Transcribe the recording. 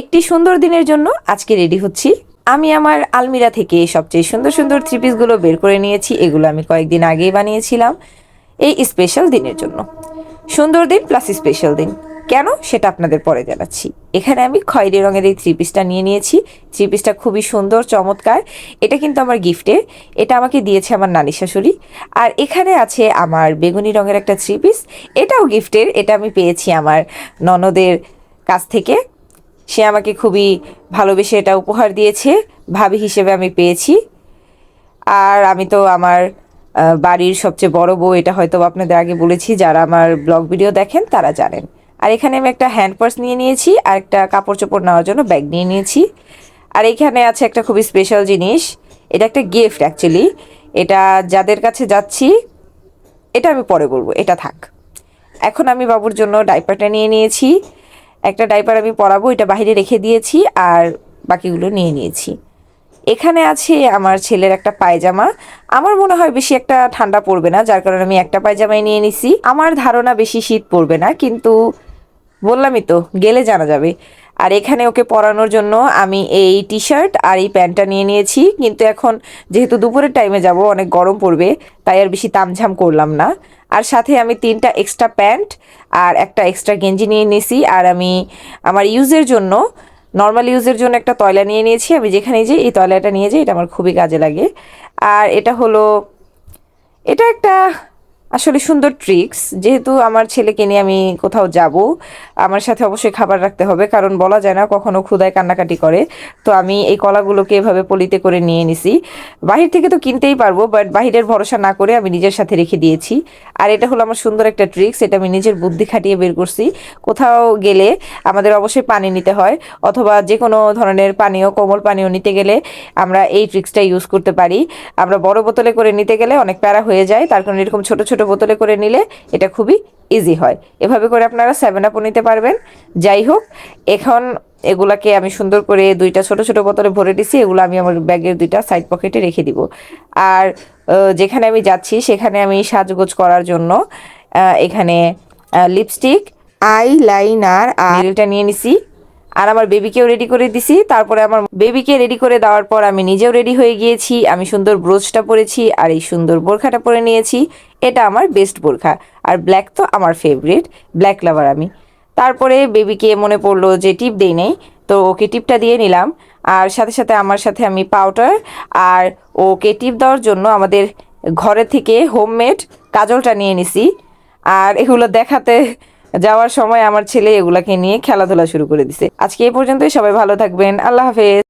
একটি সুন্দর দিনের জন্য আজকে রেডি হচ্ছি। আমি আমার আলমিরা থেকে সবচেয়ে সুন্দর সুন্দর থ্রি পিসগুলো বের করে নিয়েছি। এগুলো আমি কয়েকদিন আগেই বানিয়েছিলাম এই স্পেশাল দিনের জন্য। সুন্দর দিন প্লাস স্পেশাল দিন। কেন? সেটা আপনাদের পরে জানাচ্ছি। এখানে আমি খয়েরি রঙের এই থ্রি পিসটা নিয়ে নিয়েছি। থ্রি পিসটা খুবই সুন্দর, চমৎকার। এটা কিন্তু আমার গিফটের এটা আমাকে দিয়েছে আমার নানি শাশুড়ি। আর এখানে আছে আমার বেগুনি রঙের একটা থ্রি পিস এটাও গিফটের এটা আমি পেয়েছি আমার ননদের কাছ থেকে। সে আমাকে খুবই ভালোবেসে এটা উপহার দিয়েছে, ভাবি হিসেবে আমি পেয়েছি। আর আমি তো আমার বাড়ির সবচেয়ে বড় বউ, এটা হয়তো আপনাদের আগে বলেছি, যারা আমার ব্লগ ভিডিও দেখেন তারা জানেন। আর এখানে আমি একটা হ্যান্ড পার্স নিয়ে নিয়েছি, আর একটা কাপড় চোপড় নেওয়ার জন্য ব্যাগ নিয়ে নিয়েছি। আর এখানে আছে একটা খুবই স্পেশাল জিনিস, এটা একটা গিফট অ্যাকচুয়ালি এটা যাদের কাছে যাচ্ছি, এটা আমি পরে বলব, এটা থাক। এখন আমি বাবুর জন্য ডাইপারটা নিয়ে নিয়েছি একটা ডাইপার আমি পরাবো, এটা বাইরে রেখে দিয়েছি আর বাকিগুলো নিয়ে নিয়েছি। এখানে আছে আমার ছেলের একটা পায়জামা। আমার মনে হয় বেশি একটা ঠান্ডা পড়বে না, যার কারণে আমি একটা পায়জামাই নিয়ে নিছি। আমার ধারণা বেশি শীত পড়বে না, কিন্তু বললামই তো, গেলে জানা যাবে। আর এখানে ওকে পরানোর জন্য আমি এই টি শার্ট আর এই প্যান্টটা নিয়ে নিয়েছি। কিন্তু এখন যেহেতু দুপুরের টাইমে যাব, অনেক গরম পড়বে, তাই আর বেশি তামঝাম করলাম না। আর সাথে আমি তিনটা এক্সট্রা প্যান্ট আর একটা এক্সট্রা গেঞ্জি নিয়ে নিয়েছি। আর আমি আমার ইউজের জন্য নর্মাল ইউজের জন্য একটা তয়লা নিয়ে নিয়েছি। আমি যেখানে যাই, এই তয়লাটা নিয়ে যাই, এটা আমার খুবই কাজে লাগে। আর এটা হলো, এটা একটা আসলে সুন্দর ট্রিক্স যেহেতু আমার ছেলেকে নিয়ে আমি কোথাও যাব, আমার সাথে অবশ্যই খাবার রাখতে হবে, কারণ বলা যায় না কখনো ক্ষুদায় কান্নাকাটি করে। তো আমি এই কলাগুলোকে এভাবে পলিতে করে নিয়ে নিছি। বাহির থেকে তো কিনতেই পারব বাট বাহিরের ভরসা না করে আমি নিজের সাথে রেখে দিয়েছি। আর এটা হলো আমার সুন্দর একটা ট্রিক্স এটা আমি নিজের বুদ্ধি খাটিয়ে বের করছি। কোথাও গেলে আমাদের অবশ্যই পানি নিতে হয়, অথবা যে কোনো ধরনের পানীয়, কোমল পানীয় নিতে গেলে আমরা এই ট্রিক্সটা ইউজ করতে পারি। আমরা বড় বোতলে করে নিতে গেলে অনেক প্যারা হয়ে যায়, তার কারণে এরকম ছোট ছোট বোতলে করে নিলে এটা খুবই ইজি হয়। এভাবে করে আপনারা সেভেন আপও নিতে পারবেন। যাই হোক, এখন এগুলাকে আমি সুন্দর করে দুইটা ছোট ছোট বোতলে ভরে দিছি, এগুলো আমি আমার ব্যাগের দুইটা সাইড পকেটে রেখে দিব। আর যেখানে আমি যাচ্ছি সেখানে আমি সাজগোজ করার জন্য এখানে লিপস্টিক আই লাইনার আর নিয়ে নিছি। আর আমার বেবিকেও রেডি করে দিছি। তারপরে আমার বেবিকে রেডি করে দেওয়ার পর আমি নিজেও রেডি হয়ে গিয়েছি। আমি সুন্দর ব্রোচটা পরেছি আর এই সুন্দর বোরখাটা পরে নিয়েছি। এটা আমার বেস্ট বোরখা। আর ব্ল্যাক তো আমার ফেভারিট ব্ল্যাক লাভার আমি। তারপরে বেবিকে মনে পড়ল যে টিপ দেই নেই, তো ওকে টিপটা দিয়ে নিলাম। আর সাথে সাথে আমার সাথে আমি পাউডার আর ওকে টিপ দেওয়ার জন্য আমাদের ঘরে থেকে হোমমেড কাজলটা নিয়ে নিছি। আর এগুলো দেখাতে যাওয়ার সময় আমার ছেলে এগুলাকে নিয়ে খেলাধুলা শুরু করে দিছে। আজকে এই পর্যন্তই, সবাই ভালো থাকবেন, আল্লাহ হাফেজ।